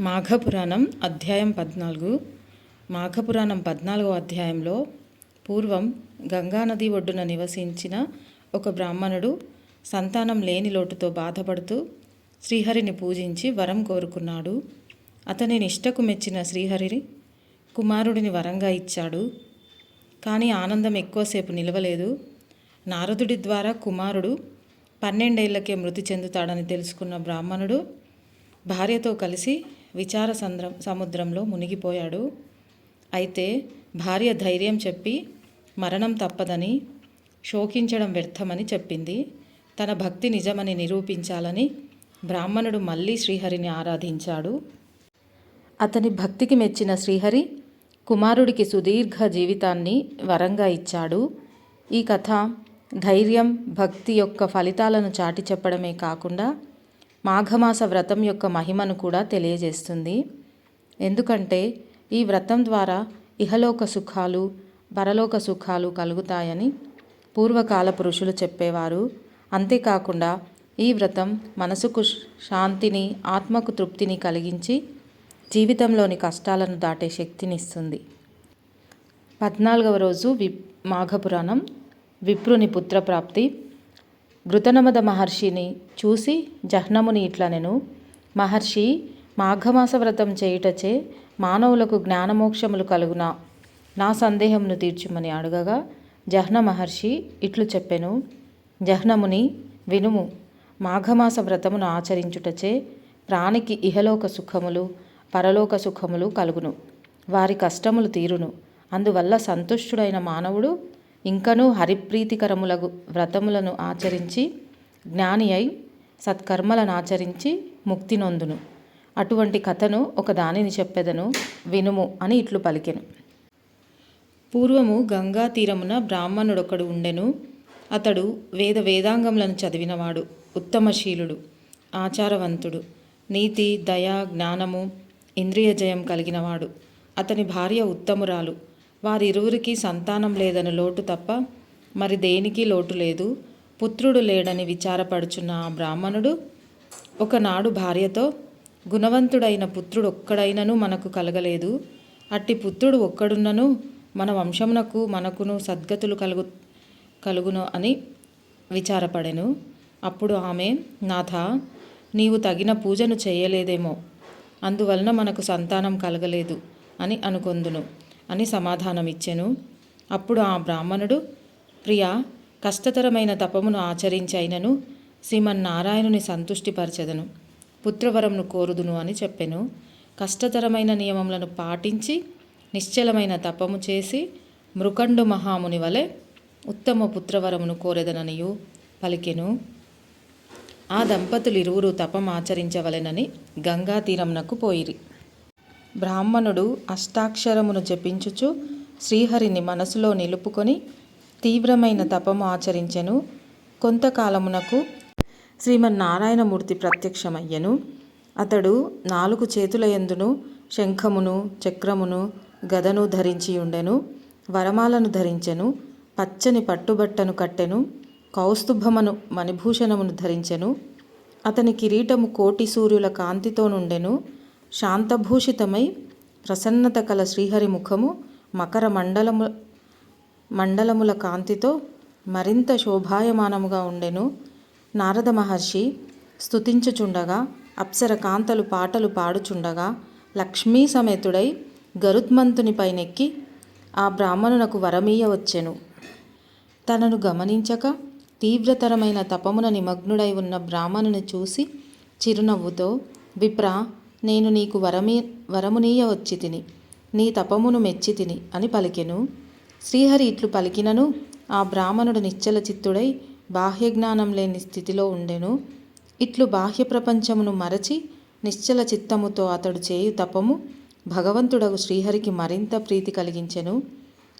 మాఘపురాణం అధ్యాయం పద్నాలుగు. మాఘపురాణం పద్నాలుగో అధ్యాయంలో పూర్వం గంగానది ఒడ్డున నివసించిన ఒక బ్రాహ్మణుడు సంతానం లేని లోటుతో బాధపడుతూ శ్రీహరిని పూజించి వరం కోరుకున్నాడు. అతని నిష్టకు మెచ్చిన శ్రీహరిని కుమారుడిని వరంగా ఇచ్చాడు. కానీ ఆనందం ఎక్కువసేపు నిలవలేదు. నారదుడి ద్వారా కుమారుడు పన్నెండేళ్ళకే మృతి చెందుతాడని తెలుసుకున్న బ్రాహ్మణుడు భార్యతో కలిసి విచార సంద్రం సముద్రంలో మునిగిపోయాడు. అయితే భార్య ధైర్యం చెప్పి మరణం తప్పదని శోకించడం వ్యర్థమని చెప్పింది. తన భక్తి నిజమని నిరూపించాలని బ్రాహ్మణుడు మళ్ళీ శ్రీహరిని ఆరాధించాడు. అతని భక్తికి మెచ్చిన శ్రీహరి కుమారుడికి సుదీర్ఘ జీవితాన్ని వరంగా ఇచ్చాడు. ఈ కథ ధైర్యం భక్తి యొక్క ఫలితాలను చాటి చెప్పడమే కాకుండా మాఘమాస వ్రతం యొక్క మహిమను కూడా తెలియజేస్తుంది. ఎందుకంటే ఈ వ్రతం ద్వారా ఇహలోక సుఖాలు పరలోక సుఖాలు కలుగుతాయని పూర్వకాల పురుషులు చెప్పేవారు. అంతేకాకుండా ఈ వ్రతం మనసుకు శాంతిని ఆత్మకు తృప్తిని కలిగించి జీవితంలోని కష్టాలను దాటే శక్తినిస్తుంది పద్నాలుగవ రోజు వి మాఘపురాణం విప్రుని పుత్రప్రాప్తి. భృతనమద మహర్షిని చూసి జహ్నముని ఇట్లనెను మహర్షి మాఘమాస వ్రతం చేయుటచే మానవులకు జ్ఞానమోక్షములు కలుగునా? నా సందేహమును తీర్చుమని అడగగా జహ్న మహర్షి ఇట్లు చెప్పెను. జహ్నముని వినుము. మాఘమాస వ్రతమును ఆచరించుటచే ప్రాణికి ఇహలోక సుఖములు పరలోక సుఖములు కలుగును. వారి కష్టములు తీరును. అందువల్ల సంతుష్టుడైన మానవుడు ఇంకనూ హరిప్రీతికరములగు వ్రతములను ఆచరించి జ్ఞాని అయి సత్కర్మలను ఆచరించి ముక్తి నొందును. అటువంటి కథను ఒక దానిని చెప్పెదను వినుము అని ఇట్లు పలికెను. పూర్వము గంగా తీరమున బ్రాహ్మణుడొకడు ఉండెను. అతడు వేద వేదాంగములను చదివినవాడు ఉత్తమశీలుడు ఆచారవంతుడు నీతి దయ జ్ఞానము ఇంద్రియ జయం కలిగినవాడు. అతని భార్య ఉత్తమురాలు. వారిరువురికి సంతానం లేదని లోటు తప్ప మరి దేనికి లోటు లేదు? పుత్రుడు లేడని విచారపడుచున్న ఆ బ్రాహ్మణుడు ఒకనాడు భార్యతో గుణవంతుడైన పుత్రుడు ఒక్కడైనను మనకు కలగలేదు. అట్టి పుత్రుడు ఒక్కడున్నను మన వంశమునకు మనకును సద్గతులు కలుగు కలుగును అని విచారపడెను. అప్పుడు ఆమె నాథ నీవు తగిన పూజను చేయలేదేమో అందువలన మనకు సంతానం కలగలేదు అని అనుకొందును. అని సమాధానమిచ్చెను. అప్పుడు ఆ బ్రాహ్మణుడు ప్రియా కష్టతరమైన తపమును ఆచరించైనను శ్రీమన్నారాయణుని సంతుష్టిపరచెదను. పుత్రవరంను కోరుదును అని చెప్పెను. కష్టతరమైన నియమములను పాటించి నిశ్చలమైన తపము చేసి మృకండు మహాముని వలె ఉత్తమ పుత్రవరమును కోరెదననియు పలికెను. ఆ దంపతులు ఇరువురు తపమాచరించవలెనని గంగా తీరంనకు పోయిరి. బ్రాహ్మణుడు అష్టాక్షరమును జపించుచు శ్రీహరిని మనసులో నిలుపుకొని తీవ్రమైన తపము ఆచరించెను. కొంతకాలమునకు శ్రీమన్నారాయణమూర్తి ప్రత్యక్షమయ్యను. అతడు నాలుగు చేతుల ఎందును శంఖమును చక్రమును గదను ధరించి ఉండెను. వరమాలను ధరించెను. పచ్చని పట్టుబట్టను కట్టెను. కౌస్తుభమను మణిభూషణమును ధరించెను. అతని కిరీటము కోటి సూర్యుల కాంతితో నుండెను. శాంతభూషితమై ప్రసన్నత కల శ్రీహరి ముఖము మకర మండలము మండలముల కాంతితో మరింత శోభాయమానముగా ఉండెను. నారద మహర్షి స్తుతించుచుండగా అప్సర కాంతలు పాటలు పాడుచుండగా లక్ష్మీ సమేతుడై గరుత్మంతుని పైనెక్కి ఆ బ్రాహ్మణునకు వరమీయ వచ్చెను. తనను గమనించక తీవ్రతరమైన తపమున నిమగ్నుడై ఉన్న బ్రాహ్మణుని చూసి చిరునవ్వుతో విప్ర నేను నీకు వరమీ వరమునీయ వచ్చి తిని నీ తపమును మెచ్చి తిని అని పలికెను. శ్రీహరి ఇట్లు పలికినను ఆ బ్రాహ్మణుడు నిశ్చల చిత్తుడై బాహ్య జ్ఞానం లేని స్థితిలో ఉండెను. ఇట్లు బాహ్య ప్రపంచమును మరచి నిశ్చల చిత్తముతో అతడు చేయు తపము భగవంతుడగు శ్రీహరికి మరింత ప్రీతి కలిగించెను.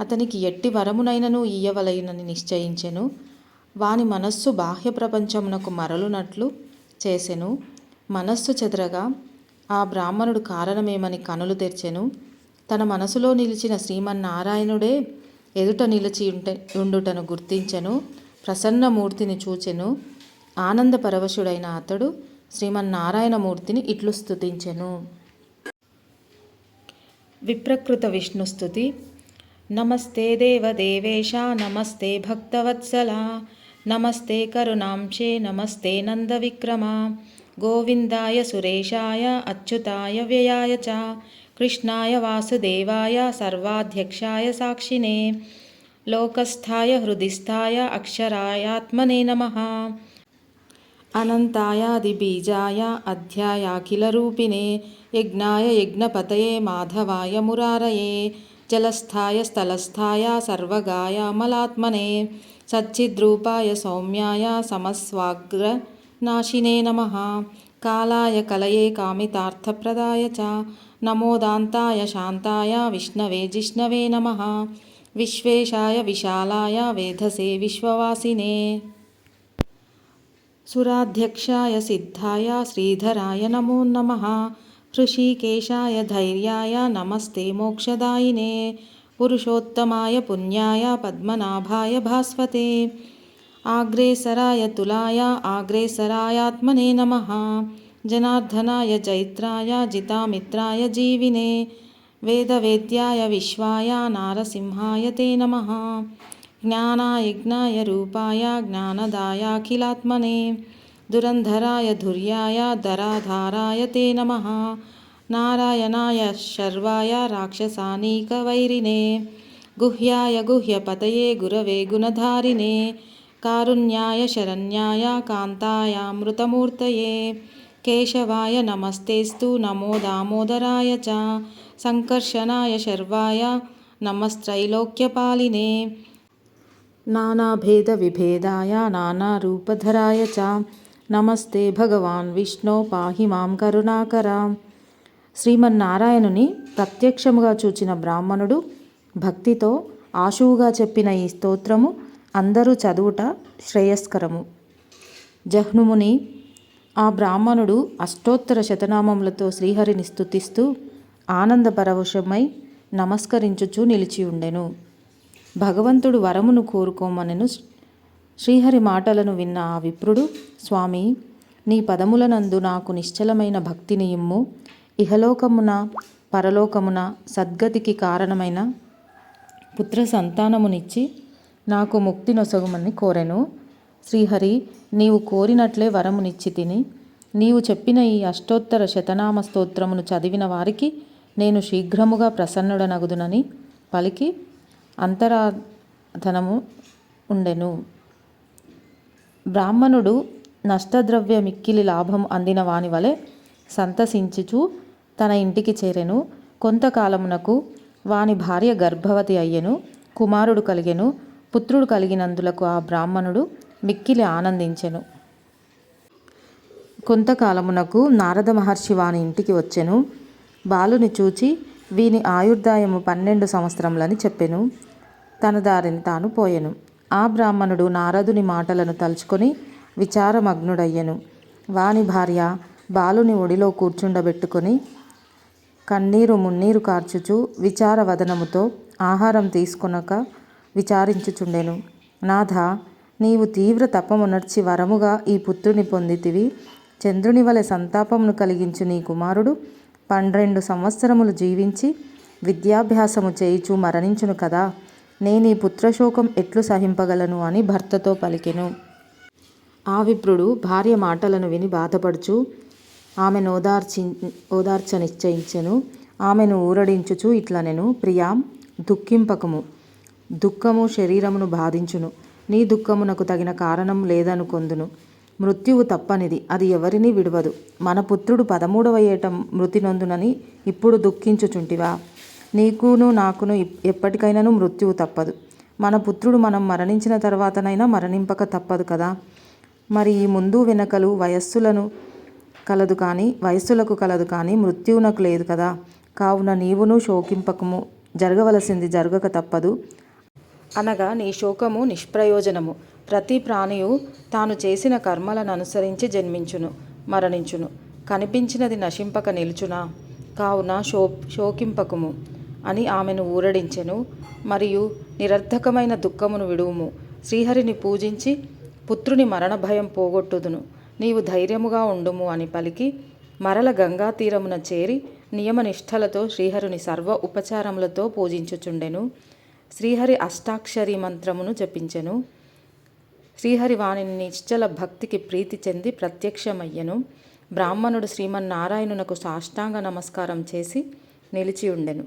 అతనికి ఎట్టి వరమునైనను ఇయ్యవలయునని నిశ్చయించెను. వాని మనస్సు బాహ్య ప్రపంచమునకు మరలునట్లు చేసెను. మనస్సు చెదరగా ఆ బ్రాహ్మణుడు కారణమేమని కనులు తెరిచెను. తన మనసులో నిలిచిన శ్రీమన్నారాయణుడే ఎదుట నిలిచి ఉంటే ఉండుటను గుర్తించెను. ప్రసన్నమూర్తిని చూచెను. ఆనందపరవశుడైన అతడు శ్రీమన్నారాయణమూర్తిని ఇట్లు స్తుతించెను. విప్రకృత విష్ణుస్తుతి నమస్తే దేవదేవేశ నమస్తే భక్తవత్సల నమస్తే కరుణాంశే నమస్తే నందవిక్రమ. గోవిందాయ సురేషాయ అచ్యుతాయ వ్యయాయ చ. కృష్ణాయ వాసుదేవాయ సర్వాధ్యక్షాయ సాక్షినే. లోకస్థాయ హృదిస్థాయ అక్షరాయాత్మనే నమ. అనంతాయాదిబీజాయ అధ్యాయాఖిలరూపిణే యజ్ఞాయ యజ్ఞపతయే మాధవాయ మురారయే. జలస్థాయ స్థలస్థాయ సర్వగాయ అమలాత్మనే. సచ్చిద్రూపాయ సౌమ్యాయ సమస్వాగ్ర నాశినే నమ కాలాయ కలయే కామితార్థప్రదాయ చ నమోదాంతాయ శాంతాయ విష్ణవే జిష్ణవే నమ విశ్వేశాయ విశాలాయ వేధసే విశ్వవాసినే సురాధ్యక్షాయ సిద్ధాయ శ్రీధరాయ నమో నమ హృషీకేశాయ ధైర్యాయ నమస్తే మోక్షదాయినే పురుషోత్తమాయ పుణ్యాయ పద్మనాభాయ భాస్వతే ఆగ్రేసరాయ తులాయ ఆగ్రేసరాయాత్మనే నమ జనార్దనాయ జైత్రాయ జితామిత్రాయ జీవినే వేదవేద్యాయ విశ్వాయ నారసింహాయ తే నమ జ్ఞానాయజ్ఞాయ రూపాయ జ్ఞానదాయాఖిలాత్మనే దురంధరాయ ధుర్యాయ ధరాధారాయ తే నమ నారాయణాయ శర్వాయ రాక్షసానీకవైరినే గుహ్యాయ గుహ్యపతయే గురవే గుణధారినే కారుణ్యాయ శరణ్యాయ కాంతాయామృతమూర్తయే. కేశవాయ నమస్తేస్తు నమో దామోదరాయ చ. సంకర్షణాయ శర్వాయ నమస్త్రైలోక్యపాలినే. నానాభేదవిభేదాయ నానారూపధరాయ చ. నమస్తే భగవాన్ విష్ణో పాహి మాం కరుణాకర. శ్రీమన్నారాయణుని ప్రత్యక్షముగా చూచిన బ్రాహ్మణుడు భక్తితో ఆశువుగా చెప్పిన ఈ స్తోత్రము అందరూ చదువుట శ్రేయస్కరము. జహ్నుముని ఆ బ్రాహ్మణుడు అష్టోత్తర శతనామములతో శ్రీహరిని స్తుతిస్తూ ఆనందపరవశమై నమస్కరించుచు నిలిచి ఉండెను. భగవంతుడు వరమును కోరుకోమనెను శ్రీహరి మాటలను విన్న ఆ విప్రుడు స్వామి నీ పదములనందు నాకు నిశ్చలమైన భక్తిని ఇమ్ము. ఇహలోకమున పరలోకమున సద్గతికి కారణమైన పుత్ర సంతానమునిచ్చి నాకు ముక్తి నొసగుమని కోరెను. శ్రీహరి నీవు కోరినట్లే వరమునిచ్చి తిని నీవు చెప్పిన ఈ అష్టోత్తర శతనామ స్తోత్రమును చదివిన వారికి నేను శీఘ్రముగా ప్రసన్నుడనగుదునని పలికి అంతరాధనము ఉండెను. బ్రాహ్మణుడు నష్టద్రవ్య మిక్కిలి లాభం అందిన వాని వలె సంతసించుచు తన ఇంటికి చేరెను. కొంతకాలమునకు వాని భార్య గర్భవతి అయ్యెను. కుమారుడు కలిగెను. పుత్రుడు కలిగినందులకు ఆ బ్రాహ్మణుడు మిక్కిలి ఆనందించెను. కొంతకాలమునకు నారద మహర్షి వాని ఇంటికి వచ్చెను. బాలుని చూచి వీని ఆయుర్దాయము పన్నెండు సంవత్సరములని చెప్పెను. తన దారిని తాను పోయెను. ఆ బ్రాహ్మణుడు నారదుని మాటలను తలుచుకొని విచారమగ్నుడయ్యెను. వాని భార్య బాలుని ఒడిలో కూర్చుండబెట్టుకొని కన్నీరు మున్నీరు కార్చుచు విచారవదనముతో ఆహారం తీసుకొనక విచారించుచుండెను. నాథ నీవు తీవ్ర తపమునర్చి వరముగా ఈ పుత్రుని పొందితివి. చంద్రుని వలె సంతాపమును కలిగించు నీ కుమారుడు. పన్నెండు సంవత్సరములు జీవించి విద్యాభ్యాసము చేయుచు మరణించును కదా. నేను ఈ పుత్రశోకం ఎట్లు సహింపగలను అని భర్తతో పలికెను. ఆ విప్రుడు భార్య మాటలను విని బాధపడుచు ఆమెను ఓదార్చి ఓదార్చ నిశ్చయించెను ఆమెను ఊరడించుచు ఇట్లనెను ప్రియా దుఃఖింపకము. దుఃఖము శరీరమును బాధించును. నీ దుఃఖమునకు తగిన కారణం లేదనుకొందును. మృత్యువు తప్పనిది అది ఎవరిని విడవదు. మన పుత్రుడు పదమూడవ ఏట మృతి నొందునని ఇప్పుడు దుఃఖించుచుంటివా? నీకును నాకును ఎప్పటికైనాను మృత్యువు తప్పదు. మన పుత్రుడు మనం మరణించిన తర్వాతనైనా మరణింపక తప్పదు కదా? మరి ఈ ముందు వెనకలు వయస్సులను కలదు కానీ వయస్సులకు కలదు కానీ మృత్యువునకు లేదు కదా? కావున నీవును శోకింపకము. జరగవలసింది జరగక తప్పదు. అనగా నీ శోకము నిష్ప్రయోజనము. ప్రతి ప్రాణియు తాను చేసిన కర్మలను అనుసరించి జన్మించును మరణించును. కనిపించినది నశింపక నిలుచునా? కావున శో శోకింపకము అని ఆమెను ఊరడించెను. మరియు నిరర్ధకమైన దుఃఖమును విడువుము. శ్రీహరిని పూజించి పుత్రుని మరణ భయం పోగొట్టుదును. నీవు ధైర్యముగా ఉండుము అని పలికి మరల గంగా తీరమున చేరి నియమనిష్టలతో శ్రీహరుని సర్వ ఉపచారములతో పూజించుచుండెను. శ్రీహరి అష్టాక్షరి మంత్రమును జపించెను. శ్రీహరి వాణిని నిశ్చల భక్తికి ప్రీతి చెంది ప్రత్యక్షమయ్యెను. బ్రాహ్మణుడు శ్రీమన్నారాయణునకు సాష్టాంగ నమస్కారం చేసి నిలిచి ఉండెను